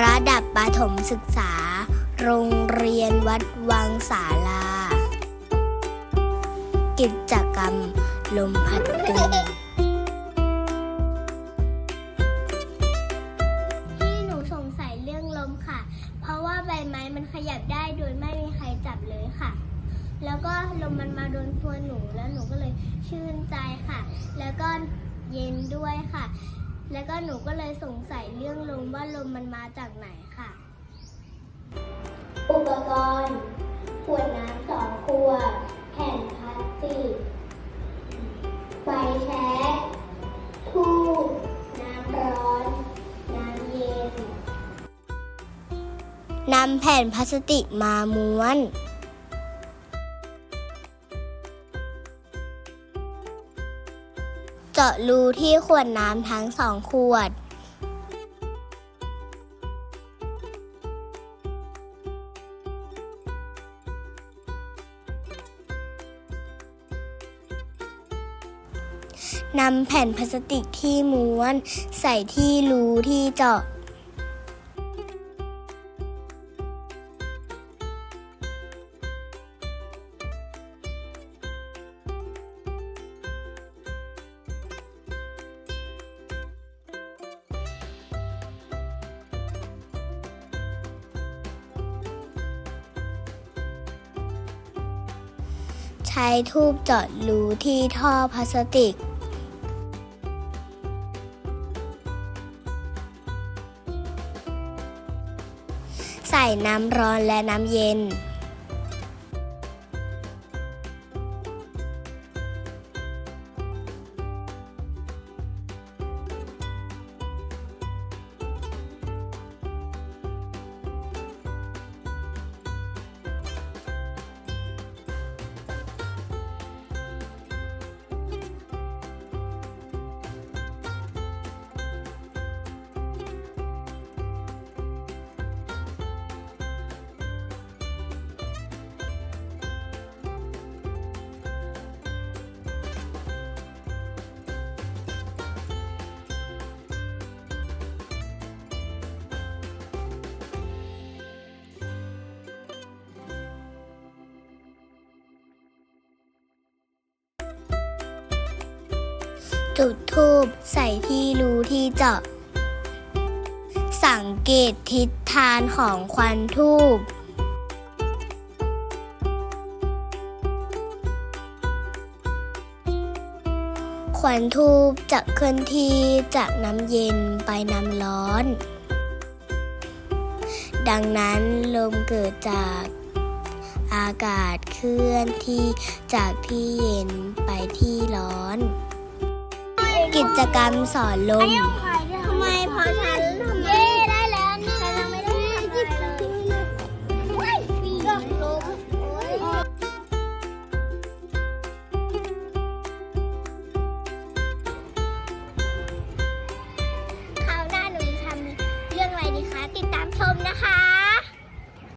ระดับประถมศึกษา โรงเรียนวัดวังสาลา กิจกรรม ลมพัดตึงที่หนูสงสัยเรื่องลมค่ะ เพราะว่าใบไม้มันขยับได้โดยไม่มีใครจับเลยค่ะ แล้วก็ลมมันมาโดนตัวหนูแล้วหนูก็เลยชื่นใจค่ะ แล้วก็เย็นด้วยค่ะ แล้วก็หนูก็เลยสงสัยเรื่องลมว่าลมมันมาจากไหนค่ะ อุปกรณ์ ขวดน้ำสองขวด แผ่นพลาสติกไฟแช็กทูบน้ำร้อน น้ำเย็นนำแผ่นพลาสติกมาม้วนาะรูที่ขวดน้ำทั้งสองขวด นำแผ่นพลาสติกที่ม้วน ใส่ที่รูที่เจาะ ใช้ทูบเจาะรูที่ท่อพลาสติก ใส่น้ำร้อนและน้ำเย็น จุดทูบใส่ที่รูที่เจาะ สังเกตทิศทางของควันทูบควันทูบจะเคลื่อนที่จากน้ำเย็นไปน้ำร้อน ดังนั้นลมเกิดจากอากาศเคลื่อนที่จากที่เย็นไปที่ร้อน กิจกรรมสอนลมทำไมเพราะ